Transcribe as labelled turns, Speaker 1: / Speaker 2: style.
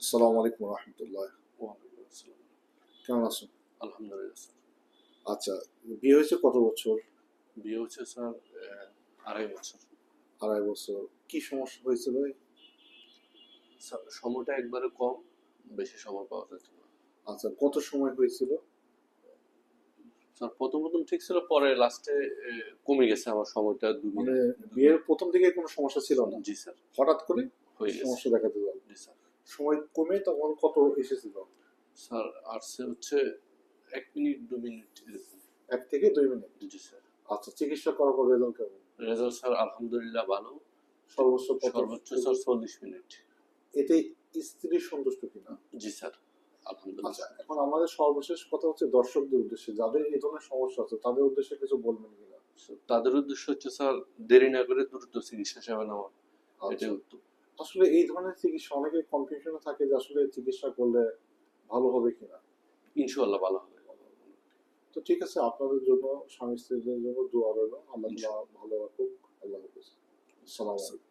Speaker 1: আসসালামু আলাইকুম রহমতুল্লাহ কেমন আছেন
Speaker 2: আলহামদুলিল্লাহ স্যার।
Speaker 1: আচ্ছা বিয়ে হয়েছে কত বছর?
Speaker 2: বিয়ে হচ্ছে স্যার আড়াই বছর।
Speaker 1: আড়াই বছর। কি সমস্যা হয়েছিল
Speaker 2: সময়টা একবারে কম বেশি সময় পাওয়া যাচ্ছে না
Speaker 1: আচ্ছা কত সময় হয়েছিল?
Speaker 2: স্যার প্রথম প্রথম ঠিক ছিল পরে লাস্টে কমে গেছে আমার সময়টা দু
Speaker 1: মানে বিয়ের প্রথম দিকে কোনো সমস্যা ছিল না?
Speaker 2: জি স্যার।
Speaker 1: হঠাৎ করে
Speaker 2: হয়ে গেছে।
Speaker 1: সমস্যা দেখা দিল। সময় কমে তখন কত এসেছিল?
Speaker 2: স্যার আর্টসে হচ্ছে এক মিনিট দু মিনিট এরকম।
Speaker 1: এক থেকে দুই মিনিট?
Speaker 2: জি স্যার।
Speaker 1: আচ্ছা চিকিৎসা করার পর রেজাল্ট কেমন?
Speaker 2: রেজাল্ট স্যার আলহামদুলিল্লাহ ভালো।
Speaker 1: সর্বোচ্চ
Speaker 2: সর্বোচ্চ স্যার চল্লিশ মিনিট।
Speaker 1: এতে স্ত্রী সন্তুষ্ট কিনা?
Speaker 2: জি স্যার
Speaker 1: আচ্ছা
Speaker 2: আলহামদুলিল্লাহ
Speaker 1: এখন আমাদের সর্বশেষ কথা হচ্ছে দর্শকদের উদ্দেশ্যে। যাদের এই ধরনের সমস্যা আছে তাদের উদ্দেশ্যে কিছু বলবেন কিনা?
Speaker 2: তাদের উদ্দেশ্য হচ্ছে স্যার দেরি না করে দ্রুত চিকিৎসা সেবা নেওয়া।
Speaker 1: আচ্ছা।
Speaker 2: এটাই উত্তম।
Speaker 1: আসলে এই ধরনের চিকিৎসা অনেকে কনফিউশনে থাকে যে আসলে চিকিৎসা করলে ভালো হবে কিনা।
Speaker 2: ইনশাল্লাহ ভালো হবে।
Speaker 1: তো ঠিক আছে আপনাদের জন্য স্বামী স্ত্রীদের জন্য দোয়া রইল। আল্লাহ ভালো রাখুক। আল্লাহ হাফিজ। আসসালামু আলাইকুম।